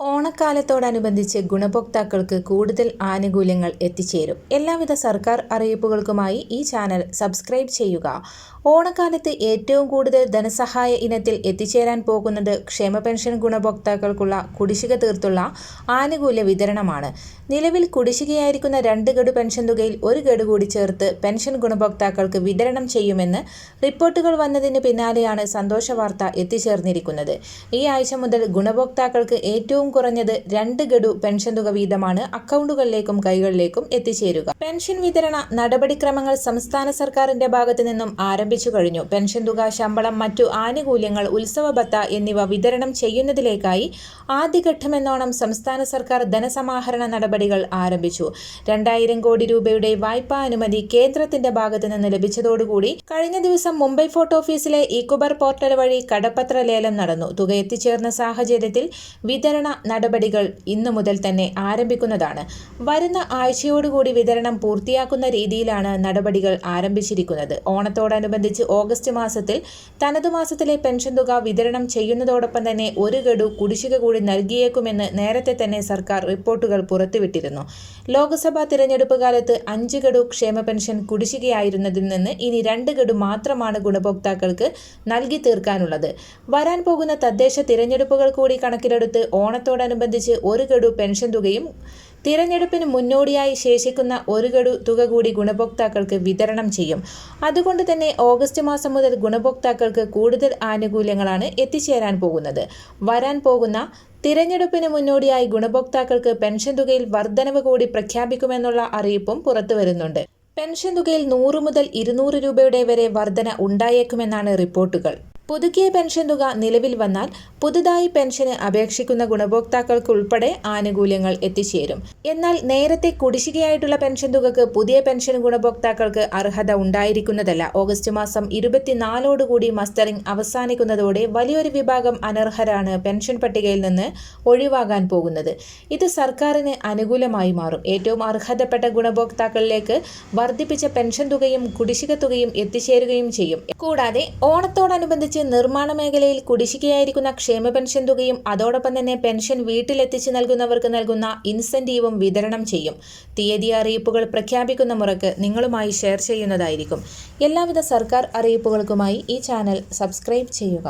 ഓണക്കാലത്തോടനുബന്ധിച്ച് ഗുണഭോക്താക്കൾക്ക് കൂടുതൽ ആനുകൂല്യങ്ങൾ എത്തിച്ചേരും. എല്ലാവിധ സർക്കാർ അറിയിപ്പുകൾക്കുമായി ഈ ചാനൽ സബ്സ്ക്രൈബ് ചെയ്യുക. ഓണക്കാലത്ത് ഏറ്റവും കൂടുതൽ ധനസഹായ ഇനത്തിൽ എത്തിച്ചേരാൻ പോകുന്നത് ക്ഷേമ പെൻഷൻ ഗുണഭോക്താക്കൾക്കുള്ള കുടിശ്ശിക തീർത്തുള്ള ആനുകൂല്യ വിതരണമാണ്. നിലവിൽ കുടിശ്ശികയായിരിക്കുന്ന രണ്ട് ഗഡു പെൻഷൻ തുകയിൽ ഒരു ഗഡു കൂടി ചേർത്ത് പെൻഷൻ ഗുണഭോക്താക്കൾക്ക് വിതരണം ചെയ്യുമെന്ന് റിപ്പോർട്ടുകൾ വന്നതിന് പിന്നാലെയാണ് സന്തോഷ വാർത്ത എത്തിച്ചേർന്നിരിക്കുന്നത്. ഈ ആഴ്ച മുതൽ ഗുണഭോക്താക്കൾക്ക് ഏറ്റവും കുറഞ്ഞത് രണ്ട് ഗഡു പെൻഷൻ തുക വീതമാണ് അക്കൗണ്ടുകളിലേക്കും കൈകളിലേക്കും എത്തിച്ചേരുക. പെൻഷൻ വിതരണ നടപടിക്രമങ്ങൾ സംസ്ഥാന സർക്കാരിന്റെ ഭാഗത്തു നിന്നും ആരംഭിച്ചു കഴിഞ്ഞു. പെൻഷൻ തുക ശമ്പളം മറ്റു ആനുകൂല്യങ്ങൾ ഉത്സവ ഭത്ത എന്നിവ വിതരണം ചെയ്യുന്നതിലേക്കായി ആദ്യഘട്ടമെന്നോണം സംസ്ഥാന സർക്കാർ ധനസമാഹരണ നടപടികൾ ആരംഭിച്ചു. രണ്ടായിരം കോടി രൂപയുടെ വായ്പാ അനുമതി കേന്ദ്രത്തിന്റെ ഭാഗത്തു നിന്ന് ലഭിച്ചതോടുകൂടി കഴിഞ്ഞ ദിവസം മുംബൈ ഫോർട്ട് ഓഫീസിലെ ഇക്കുബർ പോർട്ടൽ വഴി കടപ്പത്ര ലേലം നടന്നു. തുക എത്തിച്ചേർന്ന സാഹചര്യത്തിൽ വിതരണ നടപടികൾ ഇന്നു മുതൽ തന്നെ ആരംഭിക്കുന്നതാണ്. വരുന്ന ആഴ്ചയോടുകൂടി വിതരണം പൂർത്തിയാക്കുന്ന രീതിയിലാണ് നടപടികൾ ആരംഭിച്ചിരിക്കുന്നത്. ഓണത്തോടനുബന്ധിച്ച് ഓഗസ്റ്റ് മാസത്തിൽ തനതു മാസത്തിലെ പെൻഷൻ തുക വിതരണം ചെയ്യുന്നതോടൊപ്പം തന്നെ ഒരു ഗഡു കുടിശ്ശിക കൂടി നൽകിയേക്കുമെന്ന് നേരത്തെ തന്നെ സർക്കാർ റിപ്പോർട്ടുകൾ പുറത്തുവിട്ടിരുന്നു. ലോക്സഭാ തിരഞ്ഞെടുപ്പ് കാലത്ത് അഞ്ച് ഗഡു ക്ഷേമ പെൻഷൻ കുടിശ്ശികയായിരുന്നതിൽ നിന്ന് ഇനി രണ്ട് ഗഡു മാത്രമാണ് ഗുണഭോക്താക്കൾക്ക് നൽകി തീർക്കാനുള്ളത്. വരാൻ പോകുന്ന തദ്ദേശ തിരഞ്ഞെടുപ്പുകൾ കൂടി കണക്കിലെടുത്ത് ഓണത്തോട് ഓണത്തോടനുബന്ധിച്ച് ഒരു ഗഡു പെൻഷൻ തുകയും തിരഞ്ഞെടുപ്പിന് മുന്നോടിയായി ശേഷിക്കുന്ന ഒരു ഗഡു തുക കൂടി ഗുണഭോക്താക്കൾക്ക് വിതരണം ചെയ്യും. അതുകൊണ്ട് തന്നെ ഓഗസ്റ്റ് മാസം മുതൽ ഗുണഭോക്താക്കൾക്ക് കൂടുതൽ ആനുകൂല്യങ്ങളാണ് എത്തിച്ചേരാൻ പോകുന്നത്. വരാൻ പോകുന്ന തിരഞ്ഞെടുപ്പിന് മുന്നോടിയായി ഗുണഭോക്താക്കൾക്ക് പെൻഷൻ തുകയിൽ വർധനവ് കൂടി പ്രഖ്യാപിക്കുമെന്നുള്ള അറിയിപ്പും പുറത്തു വരുന്നുണ്ട്. പെൻഷൻ തുകയിൽ നൂറ് മുതൽ ഇരുന്നൂറ് രൂപയുടെ വരെ വർധന ഉണ്ടായേക്കുമെന്നാണ് റിപ്പോർട്ടുകൾ. പുതുക്കിയ പെൻഷൻ തുക നിലവിൽ വന്നാൽ പുതുതായി പെൻഷന് അപേക്ഷിക്കുന്ന ഗുണഭോക്താക്കൾക്കുൾപ്പെടെ ആനുകൂല്യങ്ങൾ എത്തിച്ചേരും. എന്നാൽ നേരത്തെ കുടിശ്ശികയായിട്ടുള്ള പെൻഷൻ തുകക്ക് പുതിയ പെൻഷൻ ഗുണഭോക്താക്കൾക്ക് അർഹത ഉണ്ടായിരിക്കുന്നതല്ല. ഓഗസ്റ്റ് മാസം ഇരുപത്തിനാലോടുകൂടി മസ്റ്ററിംഗ് അവസാനിക്കുന്നതോടെ വലിയൊരു വിഭാഗം അനർഹരാണ് പെൻഷൻ പട്ടികയിൽ നിന്ന് ഒഴിവാകാൻ പോകുന്നത്. ഇത് സർക്കാരിന് അനുകൂലമായി മാറും. ഏറ്റവും അർഹതപ്പെട്ട ഗുണഭോക്താക്കളിലേക്ക് വർദ്ധിപ്പിച്ച പെൻഷൻ തുകയും കുടിശ്ശിക തുകയും എത്തിച്ചേരുകയും ചെയ്യും. കൂടാതെ ഓണത്തോടനുബന്ധിച്ച് നിർമ്മാണ മേഖലയിൽ കുടിശ്ശികയായിരിക്കുന്ന ക്ഷേമ പെൻഷൻ തുകയും അതോടൊപ്പം തന്നെ പെൻഷൻ വീട്ടിലെത്തിച്ചു നൽകുന്നവർക്ക് നൽകുന്ന ഇൻസെന്റീവും വിതരണം ചെയ്യും. തീയതി അറിയിപ്പുകൾ പ്രഖ്യാപിക്കുന്ന മുറക്ക് നിങ്ങളുമായി ഷെയർ ചെയ്യുന്നതായിരിക്കും. എല്ലാവിധ സർക്കാർ അറിയിപ്പുകൾക്കുമായി ഈ ചാനൽ സബ്സ്ക്രൈബ് ചെയ്യുക.